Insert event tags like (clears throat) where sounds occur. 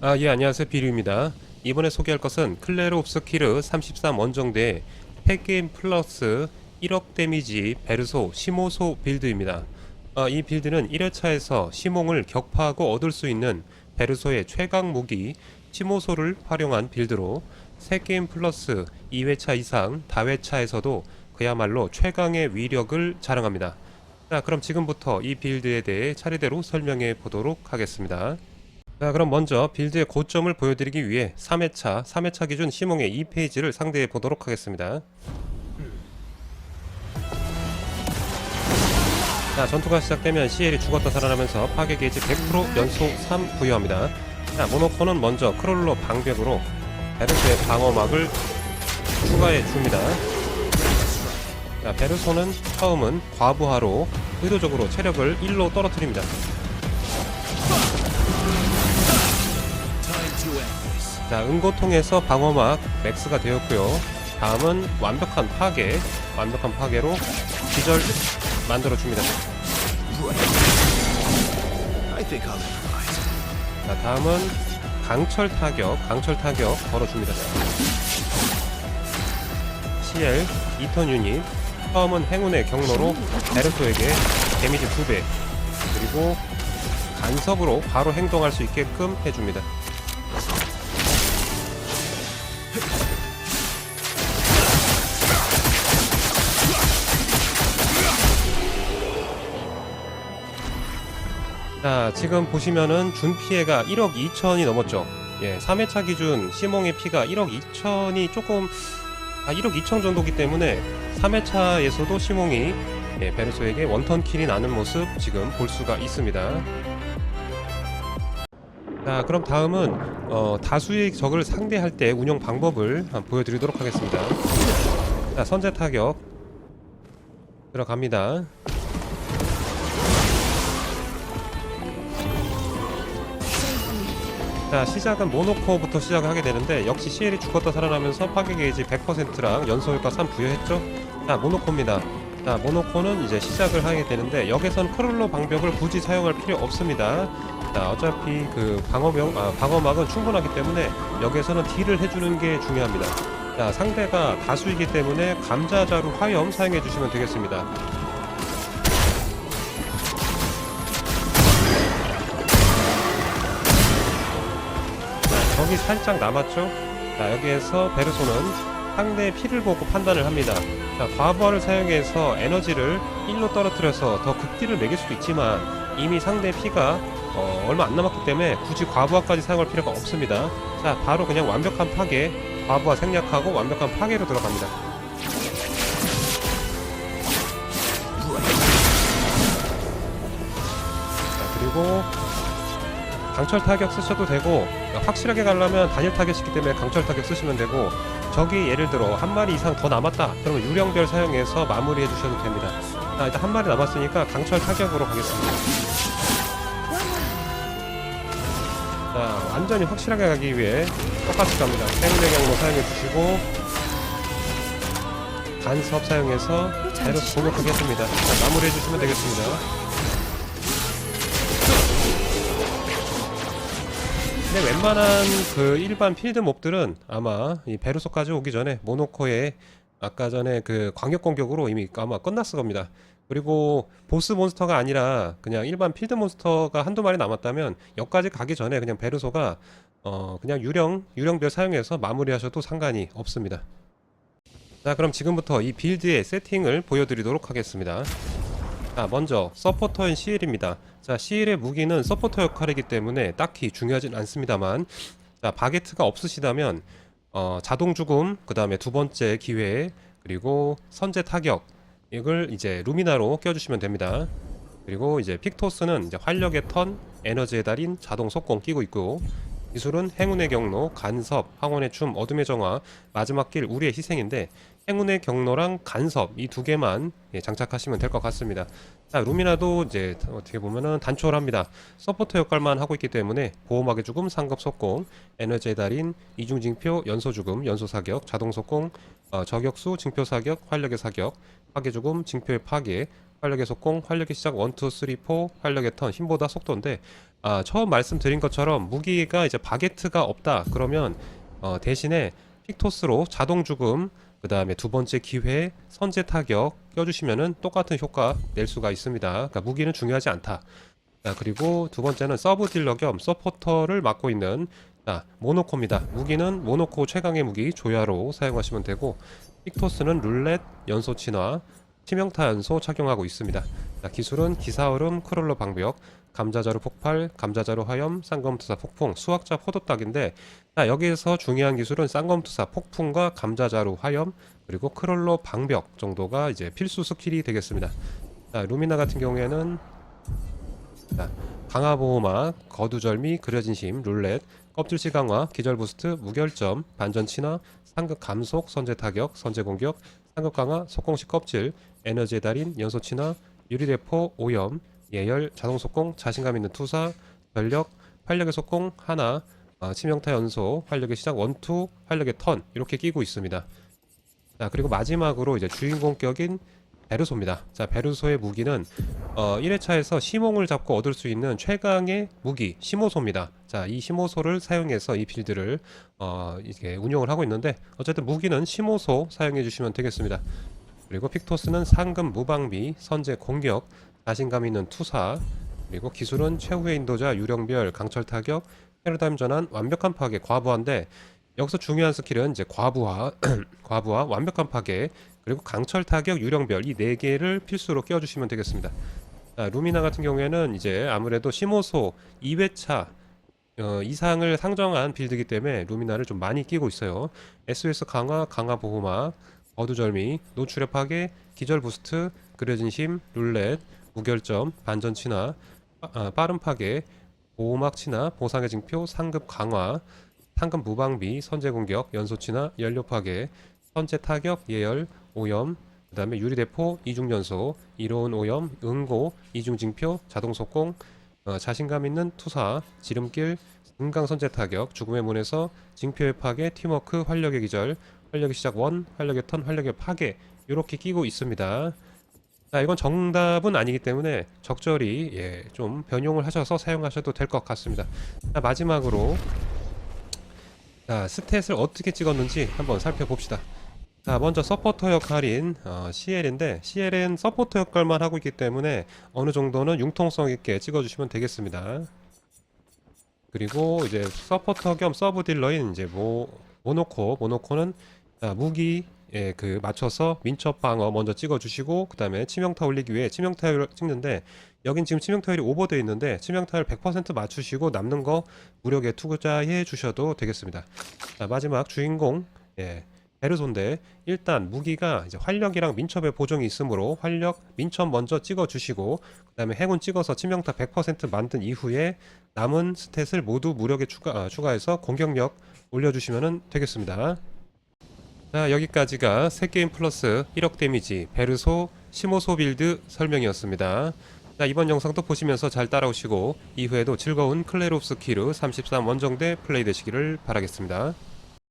아, 예, 안녕하세요. 비류입니다. 이번에 소개할 것은 클레로 옵스키르 33 원정대 팩게임 플러스 1억 데미지 베르소 시모소 빌드입니다. 아, 이 빌드는 1회차에서 시몽을 격파하고 얻을 수 있는 베르소의 최강 무기 시모소를 활용한 빌드로 3게임 플러스 2회차 이상 다회차에서도 그야말로 최강의 위력을 자랑합니다. 자, 그럼 지금부터 이 빌드에 대해 차례대로 설명해 보도록 하겠습니다. 자 그럼 먼저 빌드의 고점을 보여드리기 위해 3회차, 3회차 기준 시몽의 2페이지를 상대해 보도록 하겠습니다. 자 전투가 시작되면 CL이 죽었다 살아나면서 파괴 게이지 100% 연속 3 부여합니다. 자 모노코는 먼저 크롤러 방벽으로 베르소의 방어막을 추가해 줍니다. 자 베르소는 처음은 과부하로 의도적으로 체력을 1로 떨어뜨립니다. 자, 은고통에서 방어막 맥스가 되었고요. 다음은 완벽한 파괴, 완벽한 파괴로 기절 만들어 줍니다. I think I'll improvise. 자, 다음은 강철 타격, 강철 타격 걸어줍니다. CL 2턴 유닛, 처음은 행운의 경로로 베르토에게 데미지 2배, 그리고 간섭으로 바로 행동할 수 있게끔 해줍니다. 자, 지금 보시면은 준 피해가 1억 2천이 넘었죠. 예, 3회차 기준 시몽의 피가 1억 2천이 조금 아, 1억 2천 정도기 때문에 3회차에서도 시몽이 예, 베르소에게 원턴 킬이 나는 모습 지금 볼 수가 있습니다. 자, 그럼 다음은 어, 다수의 적을 상대할 때 운영 방법을 보여드리도록 하겠습니다. 자, 선제 타격 들어갑니다. 자 시작은 모노코부터 시작을 하게 되는데 역시 CL이 죽었다 살아나면서 파괴 게이지 100%랑 연소 효과 3 부여했죠? 자 모노코입니다. 자 모노코는 이제 시작을 하게 되는데 여기선 크롤러 방벽을 굳이 사용할 필요 없습니다. 자 어차피 그 방어병 아, 방어막은 충분하기 때문에 여기서는 딜을 해주는 게 중요합니다. 자 상대가 다수이기 때문에 감자자루 화염 사용해 주시면 되겠습니다 적이 살짝 남았죠? 자, 여기에서 베르소는 상대의 피를 보고 판단을 합니다. 자, 과부하를 사용해서 에너지를 1로 떨어뜨려서 더 극딜을 매길 수도 있지만 이미 상대의 피가 어, 얼마 안 남았기 때문에 굳이 과부하까지 사용할 필요가 없습니다. 자, 바로 그냥 완벽한 파괴, 과부하 생략하고 완벽한 파괴로 들어갑니다. 자, 그리고 강철 타격 쓰셔도 되고 확실하게 가려면 단일 타격이기 때문에 강철 타격 쓰시면 되고 적이 예를 들어 한 마리 이상 더 남았다. 그러면 유령별 사용해서 마무리해 주셔도 됩니다. 자 일단 한 마리 남았으니까 강철 타격으로 가겠습니다. 자 완전히 확실하게 가기 위해 똑같이 갑니다. 행운의 경로 사용해 주시고 간섭 사용해서 베르스 공격하겠습니다. 자 마무리해 주시면 되겠습니다 근데 웬만한 그 일반 필드 몹들은 아마 이 베르소까지 오기 전에 모노코의 아까 전에 그 광역 공격으로 이미 아마 끝났을 겁니다. 그리고 보스 몬스터가 아니라 그냥 일반 필드 몬스터가 한두 마리 남았다면 여기까지 가기 전에 그냥 베르소가 어 그냥 유령 유령별 사용해서 마무리하셔도 상관이 없습니다. 자 그럼 지금부터 이 빌드의 세팅을 보여드리도록 하겠습니다. 자 먼저 서포터인 CL입니다. 자 CL의 무기는 서포터 역할이기 때문에 딱히 중요하진 않습니다만 자 바게트가 없으시다면 어, 자동 죽음 그 다음에 두 번째 기회 그리고 선제 타격 이걸 이제 루미나로 껴주시면 됩니다. 그리고 이제 픽토스는 이제 활력의 턴 에너지의 달인 자동 속공 끼고 있고 기술은 행운의 경로 간섭 황혼의 춤 어둠의 정화 마지막 길 우리의 희생인데 행운의 경로랑 간섭 이 두 개만 예, 장착하시면 될 것 같습니다. 자, 루미나도 이제 어떻게 보면은 단촐합니다. 서포터 역할만 하고 있기 때문에 보호막의 죽음, 상급 속공, 에너지의 달인, 이중 징표, 연소 죽음, 연소 사격, 자동 속공, 어, 저격수, 징표 사격, 활력의 사격, 파괴 죽음, 징표의 파괴, 활력의 속공, 활력의 시작 1, 2, 3, 4, 활력의 턴, 힘보다 속도인데 아, 처음 말씀드린 것처럼 무기가 이제 바게트가 없다 그러면 어, 대신에 픽토스로 자동 죽음 그 다음에 두 번째 기회 선제 타격 껴주시면은 똑같은 효과 낼 수가 있습니다. 그러니까 무기는 중요하지 않다. 자, 그리고 두 번째는 서브 딜러 겸 서포터를 맡고 있는 자, 모노코입니다. 무기는 모노코 최강의 무기 조야로 사용하시면 되고 픽토스는 룰렛 연소 친화 치명타 연소 착용하고 있습니다. 자, 기술은 기사얼음 크롤러 방벽 감자자루 폭발, 감자자루 화염, 쌍검투사 폭풍, 수학자 포도딱인데 자, 여기에서 중요한 기술은 쌍검투사 폭풍과 감자자루 화염 그리고 크롤러 방벽 정도가 이제 필수 스킬이 되겠습니다. 자, 루미나 같은 경우에는 자, 강화 보호막, 거두절미, 그려진 심, 룰렛, 껍질시 강화, 기절 부스트, 무결점, 반전 친화, 상급 감속, 선제 타격, 선제 공격, 상급 강화, 속공시 껍질, 에너지의 달인, 연소 친화, 유리대포, 오염, 예열, 자동 속공, 자신감 있는 투사, 전력, 활력의 속공 하나, 아, 치명타 연소, 활력의 시작 원투, 활력의 턴 이렇게 끼고 있습니다. 자 그리고 마지막으로 이제 주인공격인 베르소입니다. 자 베르소의 무기는 어, 1회차에서 시몽을 잡고 얻을 수 있는 최강의 무기 시모소입니다. 자이 시모소를 사용해서 이 빌드를 어, 이렇게 운영을 하고 있는데 어쨌든 무기는 시모소 사용해 주시면 되겠습니다. 그리고 픽토스는 상금 무방비, 선제 공격, 자신감 있는 투사, 그리고 기술은 최후의 인도자, 유령별, 강철 타격, 패러다임 전환, 완벽한 파괴, 과부하인데 여기서 중요한 스킬은 이제 과부하, (clears throat) 과부하, 완벽한 파괴, 그리고 강철 타격, 유령별 이 네 개를 필수로 끼워주시면 되겠습니다. 자, 루미나 같은 경우에는 이제 아무래도 시모소 2회차 어, 이상을 상정한 빌드이기 때문에 루미나를 좀 많이 끼고 있어요. SOS 강화, 강화 보호막, 어두절미, 노출의 파괴, 기절 부스트, 그려진 심, 룰렛, 무결점, 반전 친화, 빠, 아, 빠른 파괴, 보호막 친화, 보상의 징표, 상급 강화, 상급 무방비, 선제 공격, 연소 친화, 연료 파괴, 선제 타격, 예열, 오염, 그 다음에 유리대포, 이중 연소, 이로운 오염, 응고, 이중 징표, 자동 속공, 어, 자신감 있는 투사, 지름길, 금강 선제 타격, 죽음의 문에서 징표의 파괴, 팀워크, 활력의 기절, 활력의 시작 원, 활력의 턴, 활력의 파괴 이렇게 끼고 있습니다. 자, 이건 정답은 아니기 때문에 적절히 예, 좀 변용을 하셔서 사용하셔도 될 것 같습니다. 자, 마지막으로 자, 스탯을 어떻게 찍었는지 한번 살펴봅시다. 자, 먼저 서포터 역할인 어, CL인데 CL은 서포터 역할만 하고 있기 때문에 어느 정도는 융통성 있게 찍어주시면 되겠습니다. 그리고 이제 서포터 겸 서브 딜러인 이제 모 모노코 모노코는 자, 무기 예, 그 맞춰서 민첩 방어 먼저 찍어주시고 그 다음에 치명타 올리기 위해 치명타율 찍는데 여긴 지금 치명타율이 오버되어 있는데 치명타율 100% 맞추시고 남는 거 무력에 투자해 주셔도 되겠습니다. 자, 마지막 주인공 예, 베르손데 일단 무기가 이제 활력이랑 민첩의 보정이 있으므로 활력 민첩 먼저 찍어주시고 그 다음에 행운 찍어서 치명타 100% 만든 이후에 남은 스탯을 모두 무력에 추가, 아, 추가해서 공격력 올려주시면 되겠습니다. 자 여기까지가 새게임 플러스 1억 데미지 베르소 시모소 빌드 설명이었습니다. 자 이번 영상도 보시면서 잘 따라오시고 이후에도 즐거운 클레롭스 키르 33 원정대 플레이 되시기를 바라겠습니다.